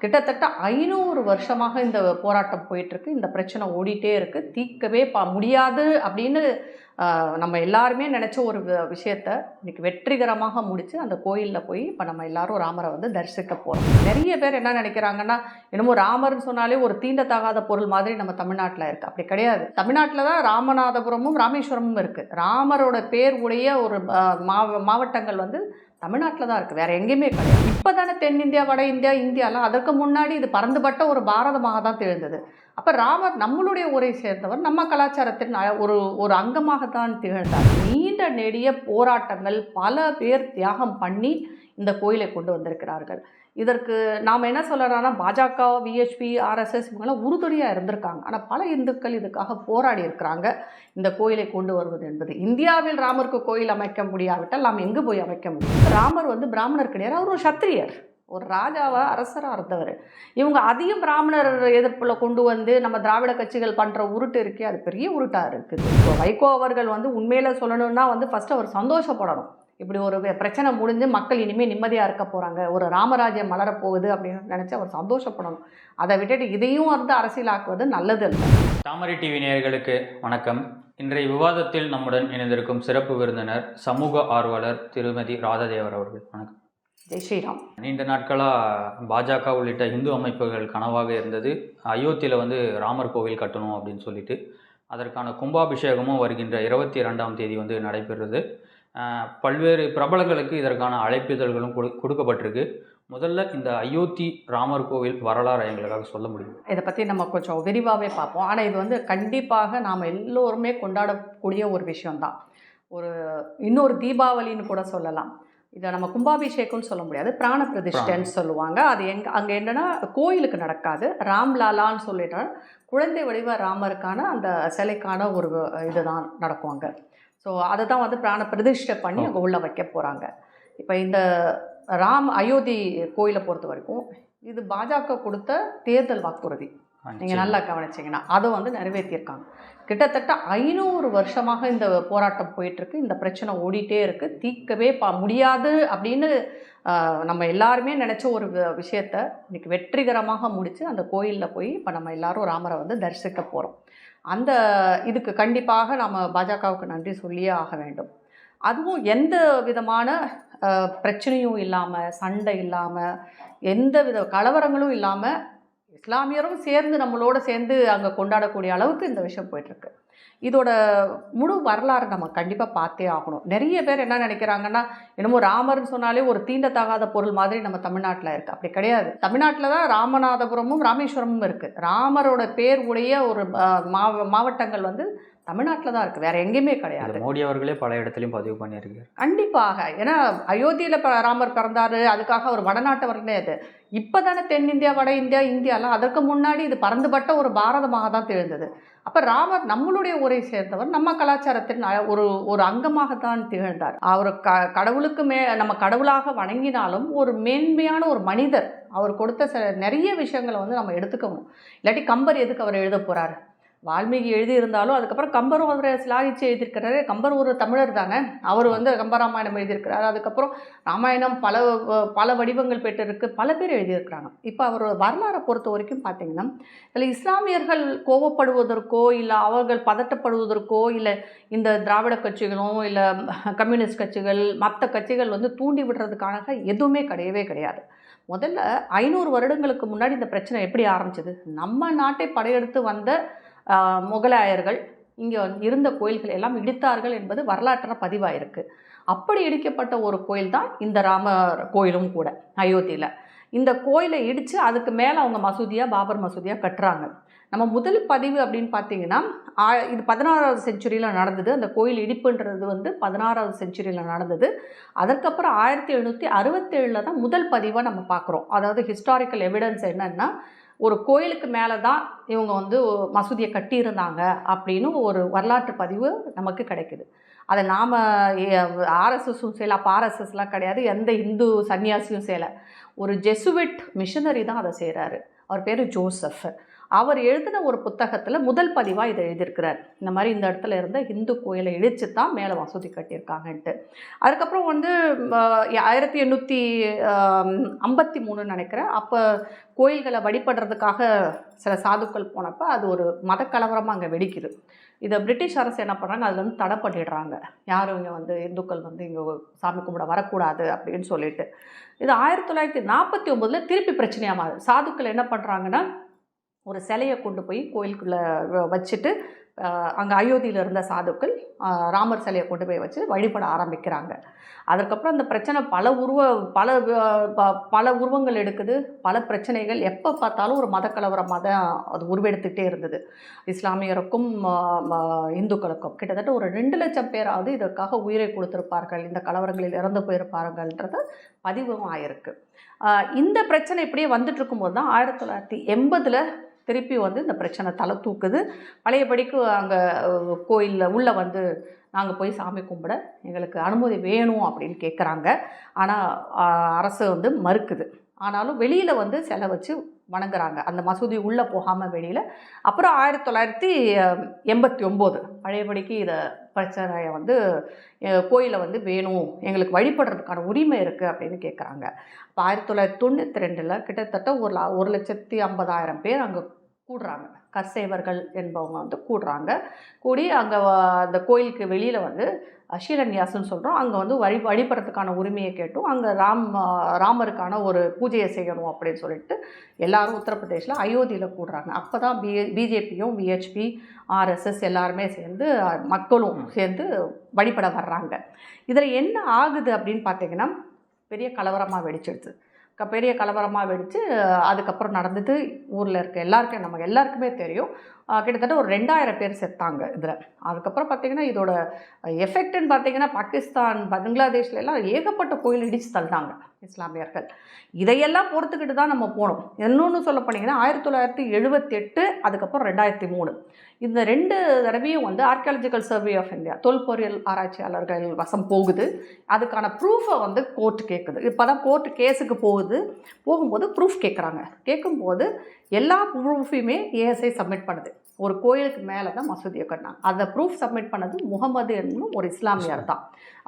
கிட்டத்தட்ட ஐநூறு வருஷமாக இந்த போராட்டம் போயிட்டுருக்கு. இந்த பிரச்சனை ஓடிட்டே இருக்குது தீர்க்கவே ப முடியாது அப்படின்னு நம்ம எல்லாருமே நினச்ச ஒரு வி- விஷயத்த இன்னைக்கு வெற்றிகரமாக முடித்து அந்த கோயிலில் போய் இப்போ நம்ம எல்லாரும் ராமரை வந்து தரிசிக்க போகிறோம் நிறைய பேர் என்ன நினைக்கிறாங்கன்னா என்னமோ ராமர்னு சொன்னாலே ஒரு தீண்டத்தகாத பொருள் மாதிரி நம்ம தமிழ்நாட்டில் இருக்குது அப்படி கிடையாது. தமிழ்நாட்டில் தான் ராமநாதபுரமும் ராமேஸ்வரமும் இருக்குது ராமரோட பேர் உடைய ஒரு மாவ மாவட்டங்கள் வந்து தமிழ்நாட்டில் தான் இருக்குது வேறு எங்கேயுமே கிடையாது. இப்போ தானே தென்னிந்தியா வட இந்தியா இந்தியாலாம் அதற்கு முன்னாடி இது பறந்துபட்ட ஒரு பாரதமாக தான் திகழ்ந்தது. அப்போ ராமர் நம்மளுடைய ஊரை சேர்ந்தவர் நம்ம கலாச்சாரத்தின் ஒரு ஒரு ஒரு அங்கமாகத்தான் திகழ்ந்தார். நீண்ட நெடிய போராட்டங்கள் பல பேர் தியாகம் பண்ணி இந்த கோயிலை கொண்டு வந்திருக்கிறார்கள். இதற்கு நாம் என்ன சொல்லலாம்னா பாஜக விஹெச்பி ஆர்எஸ்எஸ் இவங்கெல்லாம் உறுதுணையாக இருந்திருக்காங்க. ஆனால் பல இந்துக்கள் இதுக்காக போராடி இருக்கிறாங்க. இந்த கோயிலை கொண்டு வருவது என்பது. இந்தியாவில் ராமருக்கு கோயில் அமைக்க முடியாவிட்டால் நாம் எங்கு போய் அமைக்க முடியும்? ராமர் வந்து பிராமணர் கிடையாது அவர் ஒரு சத்திரியர். ஒரு ராஜாவா அரசராக இருந்தவர். இவங்க அதிகம் பிராமணர் எதிர்ப்பில் கொண்டு வந்து நம்ம திராவிட கட்சிகள் பண்ணுற உருட்டு இருக்கே அது பெரிய உருட்டாக இருக்குது. இப்போ வைகோ அவர்கள் வந்து உண்மையில் சொல்லணும்னா வந்து ஃபஸ்ட்டு அவர் சந்தோஷப்படணும். இப்படி ஒரு பிரச்சனை முடிஞ்சு மக்கள் இனிமேல் நிம்மதியாக இருக்க போகிறாங்க ஒரு ராமராஜ்யம் மலரப்போகுது அப்படின்னு நினச்சி அவர் சந்தோஷப்படணும். அதை விட்டுட்டு இதையும் வந்து அரசியலாக்குவது நல்லது இல்லை தாமரை டிவி நேயர்களுக்கு வணக்கம். இன்றைய விவாதத்தில் நம்முடன் இணைந்திருக்கும் சிறப்பு விருந்தினர் சமூக ஆர்வலர் திருமதி ராதாதேவர் அவர்கள். வணக்கம். ஜெய் ஸ்ரீராம். நீண்ட நாட்களாக பாஜக உள்ளிட்ட இந்து அமைப்புகள் கனவாக இருந்தது. அயோத்தியில் வந்து ராமர் கோவில் கட்டணும் அப்படின்னு சொல்லிட்டு அதற்கான கும்பாபிஷேகமும் வருகின்ற இருபத்தி ரெண்டாம் தேதி வந்து நடைபெறுது. பல்வேறு பிரபலங்களுக்கு இதற்கான அழைப்பிதழ்களும் கொடு கொடுக்கப்பட்டிருக்கு. முதல்ல இந்த அயோத்தி ராமர் கோவில் வரலாறு எங்களுக்காக சொல்ல முடியும்? இதை பற்றி நம்ம கொஞ்சம் விரிவாகவே பார்ப்போம். ஆனால் இது வந்து கண்டிப்பாக நாம் எல்லோருமே கொண்டாடக்கூடிய ஒரு விஷயம்தான். ஒரு இன்னொரு தீபாவளின்னு கூட சொல்லலாம். இதை நம்ம கும்பாபிஷேகம்னு சொல்ல முடியாது. பிராண பிரதிஷ்டைன்னு சொல்லுவாங்க. அது எங்க அங்கே என்னன்னா கோயிலுக்கு நடக்காது. ராம்லாலான்னு சொல்லிட்டு குழந்தை வடிவ ராமருக்கான அந்த சிலைக்கான ஒரு இதுதான் நடக்கும் அங்கே ஸோ அதை தான் வந்து பிராண பிரதிஷ்டை பண்ணி அங்கே உள்ளே வைக்க போகிறாங்க இப்போ இந்த ராம் அயோத்தி கோயிலை பொறுத்த வரைக்கும் இது பாஜக கொடுத்த தேர்தல் வாக்குறுதி. நீங்கள் நல்லா கவனிச்சிங்கன்னா அதை வந்து நிறைவேற்றியிருக்காங்க. கிட்டத்தட்ட ஐநூறு வருஷமாக இந்த போராட்டம் போயிட்டுருக்கு இந்த பிரச்சனை ஓடிட்டே இருக்குது தீர்க்கவே ப முடியாது அப்படின்னு நம்ம எல்லாருமே நினச்ச ஒரு வி- விஷயத்த இன்றைக்கி வெற்றிகரமாக முடித்து அந்த கோயிலில் போய் இப்போ நம்ம எல்லாரும் ராமரை வந்து தரிசிக்க போகிறோம் அந்த இதுக்கு கண்டிப்பாக நம்ம பாஜகவுக்கு நன்றி சொல்லியே ஆக வேண்டும். அதுவும் எந்த விதமான பிரச்சனையும் இல்லாமல் சண்டை இல்லாமல் எந்த வித கலவரங்களும் இல்லாமல் இஸ்லாமியரும் சேர்ந்து நம்மளோட சேர்ந்து அங்கே கொண்டாடக்கூடிய அளவுக்கு இந்த விஷயம் போயிட்டுருக்கு இதோட முழு வரலாறு நம்ம கண்டிப்பாக பார்த்தே ஆகணும். நிறைய பேர் என்ன நினைக்கிறாங்கன்னா என்னமோ ராமர்னு சொன்னாலே ஒரு தீண்டத்தகாத பொருள் மாதிரி நம்ம தமிழ்நாட்டில் இருக்குது அப்படி கிடையாது. தமிழ்நாட்டில் தான் ராமநாதபுரமும் ராமேஸ்வரமும் இருக்குது ராமரோட பேர் உடைய ஒரு மாவ மாவட்டங்கள் வந்து தமிழ்நாட்டில் தான் இருக்குது வேற எங்கேயுமே கிடையாது. மோடி அவர்களே பல இடத்துலையும் பதிவு பண்ணியிருக்காரு. கண்டிப்பாக. ஏன்னா அயோத்தியில் ராமர் பிறந்தாரு. அதுக்காக அவர் வடநாட்டவர் கிடையாது இப்போ தானே தென்னிந்தியா வட இந்தியா இந்தியாலாம் அதற்கு முன்னாடி இது பறந்துபட்ட ஒரு பாரதமாக தான் திகழ்ந்தது. அப்போ ராமர் நம்மளுடைய ஊரை சேர்ந்தவர் நம்ம கலாச்சாரத்தின் ஒரு ஒரு அங்கமாகத்தான் திகழ்ந்தார். அவர் க கடவுளுக்கு மே நம்ம கடவுளாக வணங்கினாலும் ஒரு மேன்மையான ஒரு மனிதர் அவர் கொடுத்த சில நிறைய விஷயங்களை வந்து நம்ம எடுத்துக்கணும். இல்லாட்டி கம்பர் எதுக்கு அவர் எழுத போகிறாரு வால்மீகி எழுதியிருந்தாலும் அதுக்கப்புறம் கம்பரும் அவரை சிலாகிச்சு எழுதியிருக்கிறாரு. கம்பர் ஒரு தமிழர் தானே? அவர் வந்து கம்பராமாயணம் எழுதியிருக்கிறாரு. அதுக்கப்புறம் ராமாயணம் பல பல வடிவங்கள் பெற்றிருக்கு. பல பேர் எழுதியிருக்கிறாங்க. இப்போ அவர் வரலாறை பொறுத்த வரைக்கும் பார்த்தீங்கன்னா இதில் இஸ்லாமியர்கள் கோபப்படுவதற்கோ இல்லை அவர்கள் பதட்டப்படுவதற்கோ இல்லை இந்த திராவிட கட்சிகளும் இல்லை கம்யூனிஸ்ட் கட்சிகள் மற்ற கட்சிகள் வந்து தூண்டி விடுறதுக்கான எதுவுமே கிடையவே கிடையாது. முதல்ல ஐநூறு வருடங்களுக்கு முன்னாடி இந்த பிரச்சனை எப்படி ஆரம்பிச்சது? நம்ம நாட்டை படையெடுத்து வந்த முகலாயர்கள் இங்கே இருந்த கோயில்கள் எல்லாம் இடித்தார்கள் என்பது வரலாற்றில் பதிவாயிருக்கு. அப்படி இடிக்கப்பட்ட ஒரு கோயில் தான் இந்த ராமர் கோயிலும் கூட அயோத்தியில். இந்த கோயிலை இடித்து அதுக்கு மேலே அவங்க மசூதியாக பாபர் மசூதியாக கட்டுறாங்க. நம்ம முதல் பதிவு அப்படின்னு பார்த்தீங்கன்னா இது பதினாறாவது செஞ்சுரியில் நடந்தது. அந்த கோயில் இடிப்புன்றது வந்து பதினாறாவது செஞ்சுரியில் நடந்தது. அதற்கப்புறம் ஆயிரத்தி எழுநூற்றி அறுபத்தேழில் தான் முதல் பதிவாக நம்ம பார்க்குறோம் அதாவது ஹிஸ்டாரிக்கல் எவிடன்ஸ் என்னென்னா ஒரு கோயிலுக்கு மேலே தான் இவங்க வந்து மசூதியை கட்டியிருந்தாங்க அப்படின்னு ஒரு வரலாற்று பதிவு நமக்கு கிடைக்குது. அதை நாம் ஆர்எஸ்எஸும் செய்யலை அப்போ ஆர்எஸ்எஸ்லாம் கிடையாது எந்த இந்து சன்னியாசியும் செய்யலை. ஒரு ஜெசுவிட் மிஷனரி தான் அதை செய்கிறாரு அவர் பேர் ஜோசஃப் அவர் எழுதின ஒரு புத்தகத்தில் முதல் பதிவாக இதை எழுதியிருக்கிறார். இந்த மாதிரி இந்த இடத்துல இருந்த இந்து கோயிலை இடிச்சு தான் மேலே வசதி கட்டியிருக்காங்கன்ட்டு. அதுக்கப்புறம் வந்து ஆயிரத்தி எண்ணூற்றி ஐம்பத்தி மூணுன்னு நினைக்கிறேன். அப்போ கோயில்களை வழிபடுறதுக்காக சில சாதுக்கள் போனப்போ அது ஒரு மதக்கலவரமாக அங்கே வெடிக்குது. இதை பிரிட்டிஷ் அரசு என்ன பண்ணுறாங்க அதில் வந்து தடை பண்ணிடுறாங்க. யாரும் இங்கே வந்து இந்துக்கள் வந்து இங்கே சாமி கும்பிட வரக்கூடாது அப்படின்னு சொல்லிட்டு. இது ஆயிரத்தி தொள்ளாயிரத்தி நாற்பத்தி ஒம்போதில் திருப்பி பிரச்சனையாக மாறுது சாதுக்கள் என்ன பண்ணுறாங்கன்னா ஒரு சிலையை கொண்டு போய் கோயிலுக்குள்ளே வச்சுட்டு அங்கே அயோத்தியில் இருந்த சாதுக்கள் ராமர் சிலையை கொண்டு போய் வச்சு வழிபட ஆரம்பிக்கிறாங்க. அதுக்கப்புறம் அந்த பிரச்சனை பல உருவ பல ப- பல உருவங்கள் எடுக்குது. பல பிரச்சனைகள் எப்போ பார்த்தாலும் ஒரு மதக்கலவரமாக தான் அது உருவெடுத்துக்கிட்டே இருந்தது. இஸ்லாமியருக்கும் இந்துக்களுக்கும் கிட்டத்தட்ட ஒரு ரெண்டு லட்சம் பேராவது இதற்காக உயிரை கொடுத்துருப்பார்கள். இந்த கலவரங்களில் இறந்து போயிருப்பார்கள்ன்றது பதிவும் ஆயிருக்கு. இந்த பிரச்சனை இப்படியே வந்துட்டு இருக்கும்போது தான் ஆயிரத்தி தொள்ளாயிரத்தி எண்பதில் திருப்பி வந்து இந்த பிரச்சனை தலை தூக்குது. பழையபடிக்கு அங்கே கோயிலில் உள்ளே வந்து நாங்கள் போய் சாமி கும்பிட எங்களுக்கு அனுமதி வேணும் அப்படின்னு கேட்குறாங்க ஆனால் அரசு வந்து மறுக்குது. ஆனாலும் வெளியில் வந்து சிலை வச்சு வணங்குறாங்க. அந்த மசூதி உள்ளே போகாமல் வெளியில். அப்புறம் ஆயிரத்தி தொள்ளாயிரத்தி எண்பத்தி ஒம்போது. பழையபடிக்கு இதை பிரச்சனையை வந்து கோயிலை வந்து வேணும் எங்களுக்கு வழிபடுறதுக்கான உரிமை இருக்குது அப்படின்னு கேட்குறாங்க இப்போ ஆயிரத்தி தொள்ளாயிரத்தி தொண்ணூற்றி ரெண்டில் கிட்டத்தட்ட ஒரு ஒரு லட்சத்தி ஐம்பதாயிரம் பேர் அங்கே கூடுறாங்க. கர்சேவர்கள் என்பவங்க வந்து கூடுறாங்க. கூடி அங்கே அந்த கோயிலுக்கு வெளியில் வந்து ஷீரன்யாசன்னு சொல்கிறோம் அங்கே வந்து வழி வழிபடுறதுக்கான உரிமையை கேட்டும். அங்கே ராம் ராமருக்கான ஒரு பூஜையை செய்யணும் அப்படின்னு சொல்லிட்டு எல்லாரும் உத்தரப்பிரதேஷில் அயோத்தியில் கூடுறாங்க. அப்போ தான் பி பிஜேபியும் பிஹெச்பி ஆர்எஸ்எஸ் எல்லாருமே சேர்ந்து மக்களும் சேர்ந்து வழிபட வர்றாங்க. இதில் என்ன ஆகுது அப்படின்னு பார்த்தீங்கன்னா பெரிய கலவரமாக வெடிச்சிடுது பெரிய கலவரமாக வெடித்து அதுக்கப்புறம் நடந்தது ஊரில் இருக்க எல்லாருக்கும் நமக்கு எல்லாருக்குமே தெரியும். கிட்டத்தட்ட ஒரு ரெண்டாயிரம் பேர் செத்தாங்க இதில். அதுக்கப்புறம் பார்த்தீங்கன்னா இதோட எஃபெக்ட்னு பார்த்தீங்கன்னா பாகிஸ்தான் பங்களாதேஷ்ல எல்லாம் ஏகப்பட்ட கோயில் இடிச்சு தள்ளினாங்க இஸ்லாமியர்கள். இதையெல்லாம் பொறுத்துக்கிட்டு தான் நம்ம போனோம். இன்னொன்று சொல்ல போனீங்கன்னா ஆயிரத்தி தொள்ளாயிரத்தி எழுபத்தெட்டு அதுக்கப்புறம் ரெண்டாயிரத்தி மூணு. இந்த ரெண்டு தடவையும் வந்து ஆர்கியாலஜிக்கல் சர்வே ஆஃப் இந்தியா தொல்பொறியல் ஆராய்ச்சியாளர்கள் வசம் போகுது. அதுக்கான ப்ரூஃபை வந்து கோர்ட் கேட்குது இப்போ தான் கோர்ட் கேஸுக்கு போகுது. போகும்போது ப்ரூஃப் கேட்குறாங்க கேட்கும்போது எல்லா ப்ரூஃபையுமே ஏஎஸ்ஐ சப்மிட் பண்ணுது. ஒரு கோயிலுக்கு மேலே தான் மசூதியை கட்டினாங்க. அந்த ப்ரூஃப் சப்மிட் பண்ணது முகமது என்னும் ஒரு இஸ்லாமியர் தான்.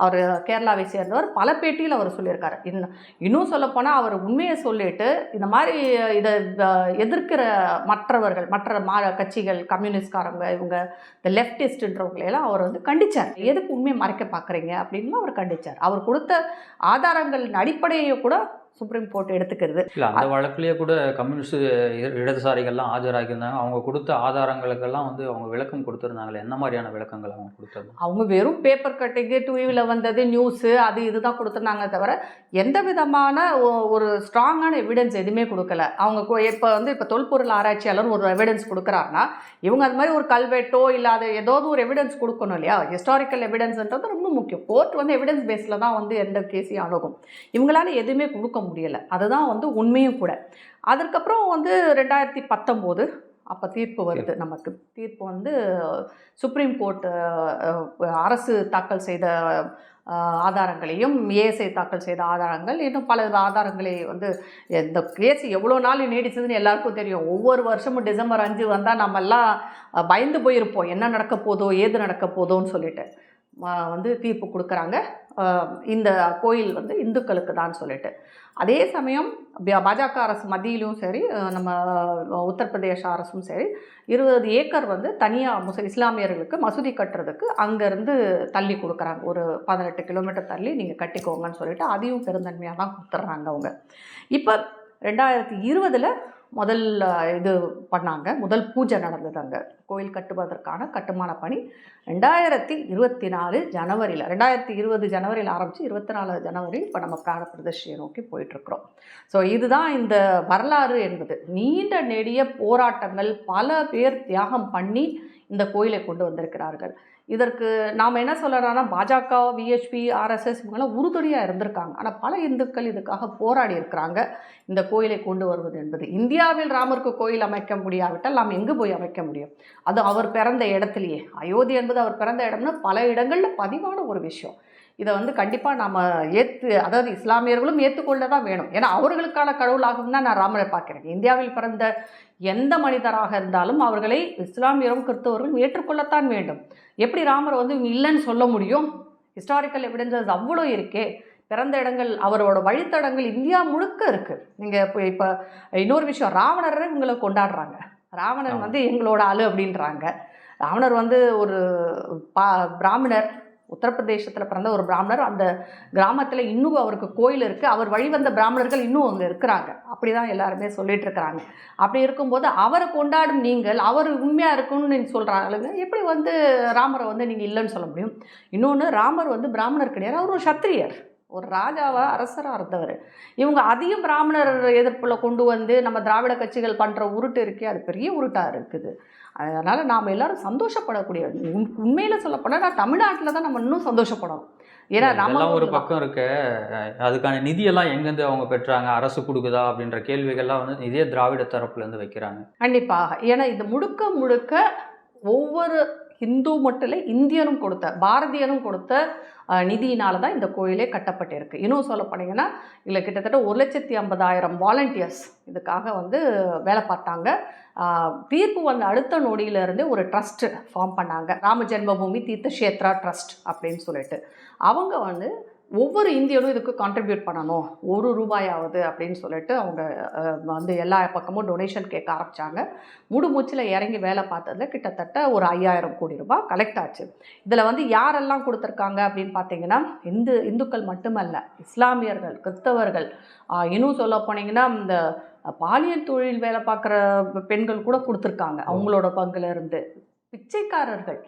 அவர் கேரளாவை சேர்ந்தவர். பல பேட்டியில் அவர் சொல்லியிருக்காரு. இன்னும் இன்னும் சொல்லப்போனால் அவர் உண்மையை சொல்லிட்டு இந்த மாதிரி இதை எதிர்க்கிற மற்றவர்கள் மற்ற மா கட்சிகள் கம்யூனிஸ்ட்காரங்க இவங்க இந்த லெஃப்டிஸ்ட்ன்றவங்களையெல்லாம் அவர் வந்து கண்டிச்சார். எதுக்கு உண்மையை மறைக்க பார்க்குறீங்க அப்படின்னு அவர் கண்டிச்சார். அவர் கொடுத்த ஆதாரங்களின் அடிப்படையை கூட சுப்ரீம் கோர்ட் எடுத்துக்கிறது. இல்லை அந்த வழக்குலேயே கூட கம்யூனிஸ்ட் இடதுசாரிகள்லாம் ஆஜராகியிருந்தாங்க. அவங்க கொடுத்த ஆதாரங்களுக்கெல்லாம் வந்து அவங்க விளக்கம் கொடுத்துருந்தாங்களே. என்ன மாதிரியான விளக்கங்கள் அவங்க கொடுத்தது? அவங்க வெறும் பேப்பர் கட்டிங்கு டிவியில் வந்தது நியூஸு அது இதுதான் கொடுத்துருந்தாங்க தவிர எந்த விதமான ஒரு ஸ்ட்ராங்கான எவிடன்ஸ் எதுவுமே கொடுக்கல. அவங்க இப்போ வந்து இப்போ தொல்பொருள் ஆராய்ச்சியாளர் ஒரு எவிடன்ஸ் கொடுக்குறாருன்னா இவங்க அது மாதிரி ஒரு கல்வெட்டோ இல்லாத ஏதாவது ஒரு எவிடன்ஸ் கொடுக்கணும் இல்லையா? ஹிஸ்டாரிக்கல் எவிடன்ஸ்ன்றது ரொம்ப முக்கியம். கோர்ட் வந்து எவிடன்ஸ் பேஸில் தான் வந்து எந்த கேஸையும் அணுகும். இவங்களால எதுவுமே கொடுக்க முடியலை. அதுதான் வந்து உண்மையும் கூட. அதற்கப்புறம் வந்து ரெண்டாயிரத்தி பத்தொம்போது அப்போ தீர்ப்பு வருது நமக்கு. தீர்ப்பு வந்து சுப்ரீம் கோர்ட் அரசு தாக்கல் செய்த ஆதாரங்களையும் ஏஎஸ்ஐ தாக்கல் செய்த ஆதாரங்கள் இன்னும் பல ஆதாரங்களை வந்து இந்த கேஸ் எவ்வளோ நாள் நீடிச்சதுன்னு எல்லாருக்கும் தெரியும். ஒவ்வொரு வருஷமும் டிசம்பர் அஞ்சு வந்தால் நம்ம எல்லாம் அஹ், பயந்து போயிருப்போம். என்ன நடக்க போதோ ஏது நடக்க போதோன்னு சொல்லிட்டு. வந்து தீர்ப்பு கொடுக்குறாங்க. இந்த கோயில் வந்து இந்துக்களுக்கு தான் சொல்லிட்டு. அதே சமயம் பாஜக அரசு மத்தியிலும் சரி நம்ம உத்தரப்பிரதேச அரசும் சரி இருபது ஏக்கர் வந்து தனியாக முஸ் இஸ்லாமியர்களுக்கு மசூதி கட்டுறதுக்கு அங்கேருந்து தள்ளி கொடுக்குறாங்க. ஒரு பதினெட்டு கிலோமீட்டர் தள்ளி நீங்கள் கட்டிக்கோங்கன்னு சொல்லிட்டு அதையும் பெருந்தன்மையாக தான் கொடுத்துட்றாங்க அவங்க. இப்போ ரெண்டாயிரத்தி இருபதில் முதல் இது பண்ணாங்க. முதல் பூஜை நடந்தது அங்கே. கோயில் கட்டுவதற்கான கட்டுமான பணி ரெண்டாயிரத்தி இருபத்தி நாலு ஜனவரியில் ரெண்டாயிரத்தி இருபது ஜனவரியில் ஆரம்பித்து இருபத்தி நாலு ஜனவரி இப்போ நம்ம பிராண பிரதிஷ்டையை நோக்கி போயிட்டுருக்குறோம். ஸோ இதுதான் இந்த வரலாறு என்பது. நீண்ட நெடிய போராட்டங்கள் பல பேர் தியாகம் பண்ணி இந்த கோயிலை கொண்டு வந்திருக்கிறார்கள். இதற்கு நாம் என்ன சொல்லலாம்னா பாஜக விஹெச்பி ஆர்எஸ்எஸ் இவங்கெல்லாம் உறுதுணையாக இருந்திருக்காங்க. ஆனால் பல இந்துக்கள் இதுக்காக போராடி இருக்கிறாங்க. இந்த கோயிலை கொண்டு வருவது என்பது. இந்தியாவில் ராமருக்கு கோயில் அமைக்க முடியாவிட்டால் நாம் எங்கு போய் அமைக்க முடியும்? அது அவர் பிறந்த இடத்துலையே. அயோத்தி என்பது அவர் பிறந்த இடம்னு பல இடங்களில் பதிவான ஒரு விஷயம். இதை வந்து கண்டிப்பாக நம்ம ஏற்று அதாவது இஸ்லாமியர்களும் ஏற்றுக்கொள்ள தான் வேணும். ஏன்னா அவர்களுக்கான கடவுளாகவும் தான் நான் ராமரை பார்க்குறேன். இந்தியாவில் பிறந்த எந்த மனிதராக இருந்தாலும் அவர்களை இஸ்லாமியரும் கிறிஸ்தவர்களும் ஏற்றுக்கொள்ளத்தான் வேண்டும். எப்படி ராமர் வந்து இவங்க இல்லைன்னு சொல்ல முடியும்? ஹிஸ்டாரிக்கல் எவிடன்சஸ் அவ்வளோ இருக்கே. பிறந்த இடங்கள் அவரோட வழித்தடங்கள் இந்தியா முழுக்க இருக்குது நீங்கள் இப்போ இப்போ இன்னொரு விஷயம் ராவணரை இவங்களை கொண்டாடுறாங்க. ராவணன் ஆமா. வந்து எங்களோட ஆளு அப்படின்றாங்க. ராவணர் வந்து ஒரு பா பிராமணர். உத்தரப்பிரதேசத்தில் பிறந்த ஒரு பிராமணர். அந்த கிராமத்தில் இன்னும் அவருக்கு கோயில் இருக்குது அவர் வழிவந்த பிராமணர்கள் இன்னும் அங்கே இருக்கிறாங்க. அப்படி தான் எல்லாருமே சொல்லிட்டு இருக்கிறாங்க. அப்படி இருக்கும்போது அவரை கொண்டாடும் நீங்கள் அவர் உண்மையாக இருக்கும்னு நீங்கள் சொல்கிறாங்க எப்படி வந்து ராமரை வந்து நீங்கள் இல்லைன்னு சொல்ல முடியும்? இன்னொன்று ராமர் வந்து பிராமணர் கிடையாது. அவர் ஒரு சத்திரியர். ஒரு ராஜாவா அரசராக இருந்தவர். இவங்க அதிகம் பிராமணர் எதிர்ப்பில் கொண்டு வந்து நம்ம திராவிட கட்சிகள் பண்ணுற உருட்டு இருக்கே அது பெரிய உருட்டாக இருக்குது. அதனால் நாம் எல்லாரும் சந்தோஷப்படக்கூடிய உண் உண்மையில் சொல்லப்போனால் நான் தமிழ்நாட்டில் தான் நம்ம இன்னும் சந்தோஷப்படணும் ஏன்னா நம்ம ஒரு. பக்கம் இருக்க. அதுக்கான நிதியெல்லாம் எங்கேருந்து அவங்க பெற்றாங்க அரசு கொடுக்குதா அப்படின்ற கேள்விகள்லாம் வந்து இதே திராவிட தரப்புல இருந்து வைக்கிறாங்க. கண்டிப்பாக. ஏன்னா இது முழுக்க முழுக்க ஒவ்வொரு ஹிந்து மட்டும் இல்லை இந்தியனும் கொடுத்த பாரதியனும் கொடுத்த நிதியினால தான் இந்த கோயிலே கட்டப்பட்டிருக்கு. இன்னும் சொல்ல போனீங்கன்னா இதில் கிட்டத்தட்ட ஒரு லட்சத்தி ஐம்பதாயிரம் வாலண்டியர்ஸ் இதுக்காக வந்து வேலை பார்த்தாங்க. தீர்ப்பு வந்த அடுத்த நொடியிலேருந்து ஒரு ட்ரஸ்ட்டு ஃபார்ம் பண்ணாங்க. ராம ஜென்மபூமி தீர்த்த கஷேத்ரா ட்ரஸ்ட் அப்படின்னு சொல்லிட்டு. அவங்க வந்து ஒவ்வொரு இந்தியனும் இதுக்கு கான்ட்ரிபியூட் பண்ணணும். ஒரு ரூபாயாவது அப்படின்னு சொல்லிட்டு அவங்க வந்து எல்லா பக்கமும் டொனேஷன் கேட்க ஆரம்பித்தாங்க முடுமூச்சில் இறங்கி வேலை பார்த்ததுல கிட்டத்தட்ட ஒரு ஐயாயிரம் கோடி ரூபாய் கலெக்ட் ஆச்சு. இதில் வந்து யாரெல்லாம் கொடுத்துருக்காங்க அப்படின்னு பார்த்தீங்கன்னா இந்து இந்துக்கள் மட்டுமல்ல இஸ்லாமியர்கள் கிறிஸ்தவர்கள். இன்னும் சொல்ல போனீங்கன்னா இந்த பாலியல் தொழில் வேலை பார்க்குற பெண்கள் கூட கொடுத்துருக்காங்க. அவங்களோட பங்குலேருந்து பிச்சைக்காரர்கள்.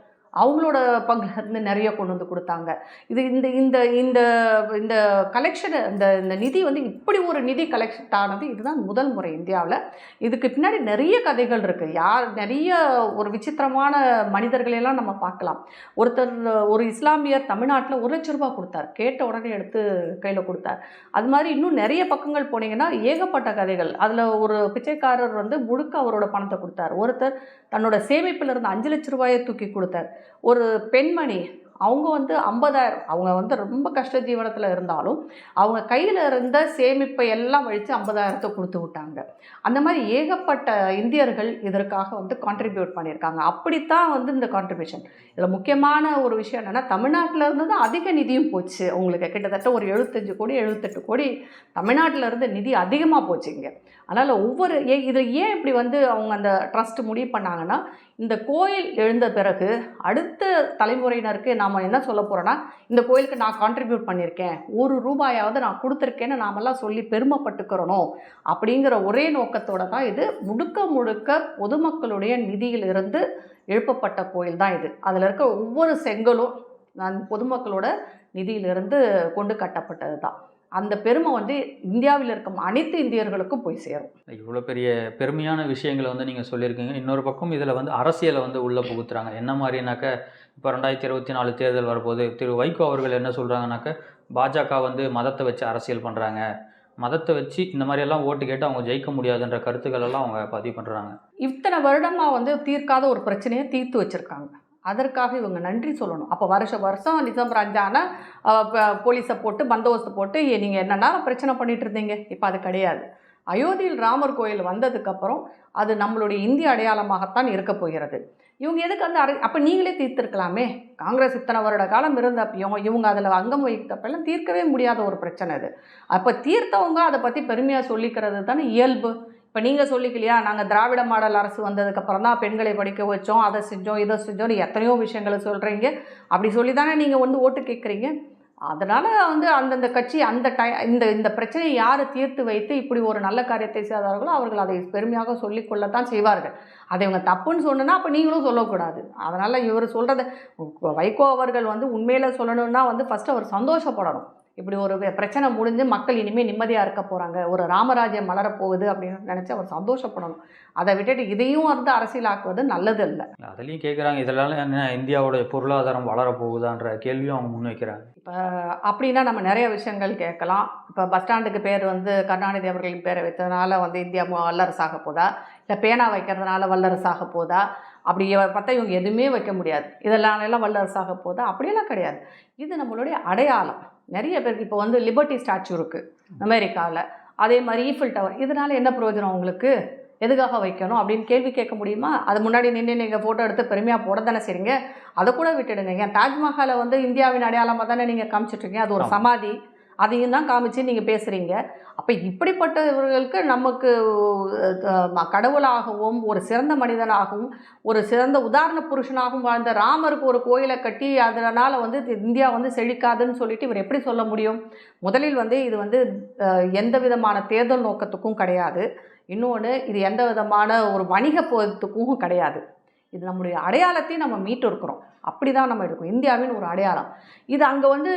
அவங்களோட பங்குலேருந்து நிறைய கொண்டு வந்து கொடுத்தாங்க. இது இந்த இந்த இந்த இந்த கலெக்ஷன் இந்த இந்த நிதி வந்து இப்படி ஒரு நிதி கலெக்ஷன் ஆனது இதுதான் முதல் முறை இந்தியாவில். இதுக்கு பின்னாடி நிறைய கதைகள் இருக்குது யார் நிறைய ஒரு விசித்திரமான மனிதர்களையெல்லாம் நம்ம பார்க்கலாம். ஒருத்தர் ஒரு இஸ்லாமியர் தமிழ்நாட்டில் ஒரு லட்ச ரூபா கொடுத்தார். கேட்ட உடனே எடுத்து கையில் கொடுத்தார். அது மாதிரி இன்னும் நிறைய பக்கங்கள் போனீங்கன்னா ஏகப்பட்ட கதைகள். அதில் ஒரு பிச்சைக்காரர் வந்து முழுக்க அவரோட பணத்தை கொடுத்தார். ஒருத்தர் தன்னோட சேமிப்பில் இருந்து அஞ்சு லட்ச ரூபாயை தூக்கி கொடுத்தார். ஒரு பெண்மணி அவங்க வந்து ஐம்பதாயிரம் அவங்க வந்து ரொம்ப கஷ்ட ஜீவனத்தில் இருந்தாலும் அவங்க கையில் இருந்த சேமிப்பை எல்லாம் வழித்து ஐம்பதாயிரத்தை கொடுத்து விட்டாங்க. அந்த மாதிரி ஏகப்பட்ட இந்தியர்கள் இதற்காக வந்து கான்ட்ரிபியூட் பண்ணியிருக்காங்க. அப்படித்தான் வந்து இந்த கான்ட்ரிபியூஷன் இதில் முக்கியமான ஒரு விஷயம் என்னென்னா தமிழ்நாட்டில் இருந்து தான் அதிக நிதியும் போச்சு. உங்களுக்கு கிட்டத்தட்ட ஒரு எழுபத்தஞ்சு கோடி எழுபத்தெட்டு கோடி தமிழ்நாட்டில் இருந்து நிதி அதிகமாக போச்சு இங்கே. அதனால் ஒவ்வொரு ஏ இது ஏன் இப்படி வந்து அவங்க அந்த ட்ரஸ்ட் முடிவு பண்ணாங்கன்னா இந்த கோயில் எழுந்த பிறகு அடுத்த தலைமுறையினருக்கு நாம் என்ன சொல்ல போகிறோன்னா இந்த கோயிலுக்கு நான் கான்ட்ரிபியூட் பண்ணியிருக்கேன் ஒரு ரூபாயாவது நான் கொடுத்துருக்கேன்னு நாமெல்லாம் சொல்லி பெருமைப்பட்டுக்கிறணும் அப்படிங்கிற ஒரே நோக்கத்தோட தான் இது முழுக்க முழுக்க பொதுமக்களுடைய நிதியிலிருந்து எழுப்பப்பட்ட கோயில் தான் இது. அதில் இருக்க ஒவ்வொரு செங்கலும் நான் பொதுமக்களோட நிதியிலிருந்து கொண்டு கட்டப்பட்டது தான். அந்த பெருமை வந்து இந்தியாவில் இருக்கும் அனைத்து இந்தியர்களுக்கும் போய் சேரும். இவ்வளோ பெரிய பெருமையான விஷயங்களை வந்து நீங்கள் சொல்லியிருக்கீங்க. இன்னொரு பக்கம் இதில் வந்து அரசியலை வந்து உள்ளே புகுத்துறாங்க. என்ன மாதிரினாக்க இப்போ ரெண்டாயிரத்தி இருபத்தி நாலு தேர்தல் வரப்போது திரு வைகோ அவர்கள் என்ன சொல்கிறாங்கனாக்க பாஜக வந்து மதத்தை வச்சு அரசியல் பண்ணுறாங்க மதத்தை வச்சு இந்த மாதிரியெல்லாம் ஓட்டு கேட்டு அவங்க ஜெயிக்க முடியாதுன்ற கருத்துக்கள் எல்லாம் அவங்க பதிவு பண்ணுறாங்க இத்தனை வருடமாக வந்து தீர்க்காத ஒரு பிரச்சனையை தீர்த்து வச்சுருக்காங்க. அதற்காக இவங்க நன்றி சொல்லணும். அப்போ வருஷ வருஷம் டிசம்பர் அஞ்சான போலீஸை போட்டு பந்தோபஸ்து போட்டு நீங்கள் என்னென்னா பிரச்சனை பண்ணிகிட்டு இருந்தீங்க. இப்போ அது கிடையாது. அயோத்தியில் ராமர் கோயில் வந்ததுக்கப்புறம் அது நம்மளுடைய இந்திய அடையாளமாகத்தான் இருக்க போகிறது. இவங்க எதுக்கு அந்த அரை அப்போ நீங்களே தீர்த்திருக்கலாமே. காங்கிரஸ் இத்தனை வருட காலம் இருந்தப்பையும் இவங்க அதில் அங்கம் வகித்தப்பெல்லாம் தீர்க்கவே முடியாத ஒரு பிரச்சனை அது. அப்போ தீர்த்தவங்க அதை பற்றி பெருமையாக சொல்லிக்கிறது தானே இயல்பு. இப்போ நீங்கள் சொல்லிக்கலையா? நாங்கள் திராவிட மாடல் அரசு வந்ததுக்கப்புறம் தான் பெண்களை படிக்க வச்சோம் அதை செஞ்சோம் இதை செஞ்சோம்னு எத்தனையோ விஷயங்களை சொல்கிறீங்க அப்படி சொல்லி தானே நீங்கள் வந்து ஓட்டு கேட்குறீங்க அதனால் வந்து அந்தந்த கட்சி அந்த டை இந்த இந்த பிரச்சனையை யார் தீர்த்து வைத்து இப்படி ஒரு நல்ல காரியத்தை செய்தார்களோ அவர்கள் அதை பெருமையாக சொல்லிக்கொள்ளத்தான் செய்வார்கள். அதை இவங்க தப்புன்னு சொன்னால் அப்போ நீங்களும் சொல்லக்கூடாது. அதனால் இவர் சொல்கிறத வைகோ அவர்கள் வந்து உண்மையில் சொல்லணும்னா வந்து ஃபஸ்ட்டு அவர் சந்தோஷப்படணும். இப்படி ஒரு பிரச்சனை முடிஞ்சு மக்கள் இனிமேல் நிம்மதியாக இருக்க போகிறாங்க ஒரு ராமராஜ்யம் மலரப் போகுது அப்படின்னு நினச்சி அவர் சந்தோஷப்படணும். அதை விட்டுட்டு இதையும் வந்து அரசியலாக்குவது நல்லது இல்லை அதுலேயும் கேட்குறாங்க இதெல்லாம் என்ன இந்தியாவோட பொருளாதாரம் வளரப்போகுதான்ற கேள்வியும் அவங்க முன்வைக்கிறாங்க இப்போ அப்படின்னா நம்ம நிறைய விஷயங்கள் கேட்கலாம். இப்போ பஸ் ஸ்டாண்டுக்கு பேர் வந்து கருணாநிதி அவர்களின் பேரை வைத்ததுனால வந்து இந்தியா வல்லரசாக போதா? இல்லை பேனா வைக்கிறதுனால வல்லரசாக போதா? அப்படி பார்த்தா இவங்க எதுவுமே வைக்க முடியாது. இதெல்லாம் எல்லாம் வல்லரசாக போதா அப்படியெல்லாம் கிடையாது. இது நம்மளுடைய அடையாளம். நிறைய பேருக்கு இப்போ வந்து லிபர்ட்டி ஸ்டாச்சு இருக்குது அமெரிக்காவில் அதே மாதிரி ஈஃபில் டவர் இதனால என்ன பிரயோஜனம் உங்களுக்கு? எதுக்காக வைக்கணும்? அப்படின்னு கேள்வி கேட்க முடியுமா? அது முன்னாடி நின்று நீங்கள் ஃபோட்டோ எடுத்து பெருமையாக போட தானே செய்றீங்க? அதை கூட விட்டுடுங்க. ஏன் தாஜ்மஹாலை வந்து இந்தியாவின் அடையாளமாக தானே நீங்கள் காமிச்சிட்ருக்கீங்க அது ஒரு. சமாதி. அதையும் தான் காமிச்சு நீங்கள் பேசுகிறீங்க அப்போ இப்படிப்பட்டவர்களுக்கு நமக்கு கடவுளாகவும் ஒரு சிறந்த மனிதனாகவும் ஒரு சிறந்த உதாரண புருஷனாகவும் வாழ்ந்த ராமருக்கு ஒரு கோயிலை கட்டி அதனால் வந்து இந்தியா வந்து செழிக்காதுன்னு சொல்லிட்டு இவர் எப்படி சொல்ல முடியும்? முதலில் வந்து இது வந்து எந்த விதமான தேர்தல் நோக்கத்துக்கும் கிடையாது. இன்னொன்று இது எந்த விதமான ஒரு வணிக போகிறதுக்கும் கிடையாது. இது நம்முடைய அடையாளத்தையும் நம்ம மீட்டு இருக்கிறோம் அப்படி தான் நம்ம எடுக்கணும் இந்தியாவின் ஒரு அடையாளம். இது அங்கே வந்து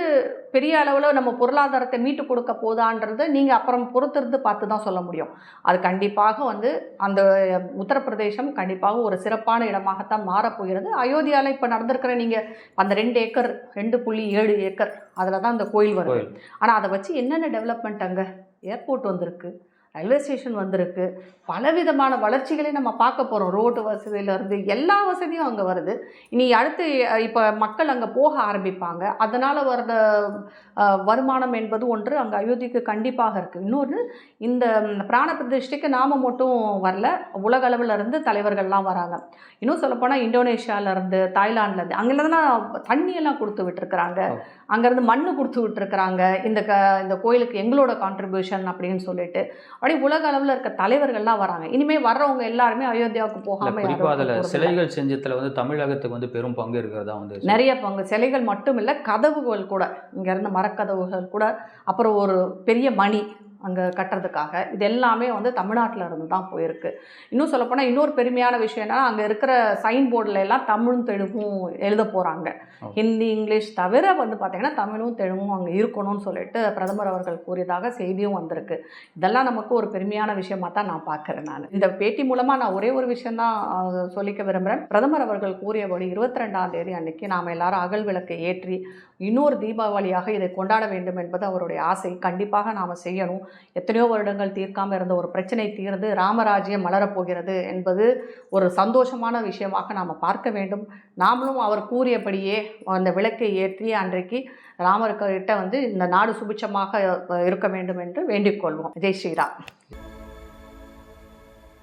பெரிய அளவில் நம்ம பொருளாதாரத்தை மீட்டு கொடுக்க போதான்றதை நீங்கள் அப்புறம் பொறுத்திருந்து பார்த்து தான் சொல்ல முடியும். அது கண்டிப்பாக வந்து அந்த உத்தரப்பிரதேசம் கண்டிப்பாக ஒரு சிறப்பான இடமாகத்தான் மாறப்போகிறது அயோத்தியாவில் இப்போ நடந்திருக்கிற நீங்கள் அந்த ரெண்டு ஏக்கர் ரெண்டு புள்ளி ஏழு ஏக்கர் அதில் தான் அந்த கோயில் கோயில். ஆனால் அதை வச்சு என்னென்ன டெவலப்மெண்ட் அங்கே? ஏர்போர்ட் வந்திருக்கு. ரயில்வே ஸ்டேஷன் வந்திருக்கு. பலவிதமான வளர்ச்சிகளை நம்ம பார்க்க போகிறோம் ரோடு வசதியிலேருந்து எல்லா வசதியும் அங்கே வருது. இனி அடுத்து இப்போ மக்கள் அங்கே போக ஆரம்பிப்பாங்க. அதனால் வர்ற அஹ், வருமானம் என்பது ஒன்று அங்கே அயோத்திக்கு கண்டிப்பாக இருக்குது இன்னொன்று இந்த பிராண பிரதிஷ்டைக்கு நாம மட்டும் வரல. உலக அளவில் இருந்து தலைவர்கள்லாம் வராங்க. இன்னும் சொல்லப்போனால் இந்தோனேஷியாவிலேருந்து தாய்லாந்துலேருந்து அங்கேருந்துலாம் தண்ணியெல்லாம் கொடுத்து விட்டுருக்குறாங்க. அங்கேருந்து மண்ணு கொடுத்து விட்டுருக்குறாங்க. இந்த க இந்த கோயிலுக்கு எங்களோட கான்ட்ரிபியூஷன் அப்படின்னு சொல்லிட்டு. அப்படியே உலக அளவில் இருக்க தலைவர்கள்லாம் வராங்க. இனிமேல் வர்றவங்க எல்லாருமே அயோத்தியாவுக்கு போகாமல் அதுல சிலைகள் செஞ்சத்துல வந்து தமிழகத்துக்கு வந்து பெரும் பங்கு இருக்கிறதா வந்து நிறைய பங்கு. சிலைகள் மட்டும் இல்லை கதவுகள் கூட. இங்கேருந்து மரக்கதவுகள் கூட. அப்புறம் ஒரு பெரிய மணி. அங்கே கட்டுறதுக்காக. இது எல்லாமே வந்து தமிழ்நாட்டில் இருந்து தான் போயிருக்கு. இன்னும் சொல்லப்போனால் இன்னொரு பெருமையான விஷயம் என்னன்னா அங்கே இருக்கிற சைன் போர்டில் எல்லாம் தமிழும் தெலுங்கும் எழுத போகிறாங்க. ஹிந்தி இங்கிலீஷ் தவிர வந்து பார்த்திங்கன்னா தமிழும் தெலுங்கும் அங்கே இருக்கணும்னு சொல்லிட்டு பிரதமர் அவர்கள் கூறியதாக செய்தியும் வந்திருக்கு. இதெல்லாம் நமக்கு ஒரு பெருமையான விஷயமா தான் நான் பார்க்குறேன் நான். இந்த பேட்டி மூலமாக நான் ஒரே ஒரு விஷயம்தான் அஹ், சொல்லிக்க விரும்புகிறேன் பிரதமர் அவர்கள் கூறியபடி இருபத்தி ரெண்டாம் தேதி அன்னைக்கு நாம் எல்லாரும் அகல் விளக்கை ஏற்றி இன்னொரு தீபாவளியாக இதை கொண்டாட வேண்டும் என்பது அவருடைய ஆசை. கண்டிப்பாக நாம் செய்யணும். எத்தனையோ வருடங்கள் தீர்க்காமல் இருந்த ஒரு பிரச்சனை தீர்ந்து ராமராஜ்யம் மலரப்போகிறது என்பது ஒரு சந்தோஷமான விஷயமாக நாம் பார்க்க வேண்டும். நாமளும் அவர் கூறியபடியே அந்த விளக்கை ஏற்றி அன்றைக்கு ராமர்கிட்ட வந்து இந்த நாடு சுபிட்சமாக இருக்க வேண்டும் என்று வேண்டிக் கொள்வோம். ஜெய் ஸ்ரீராம்.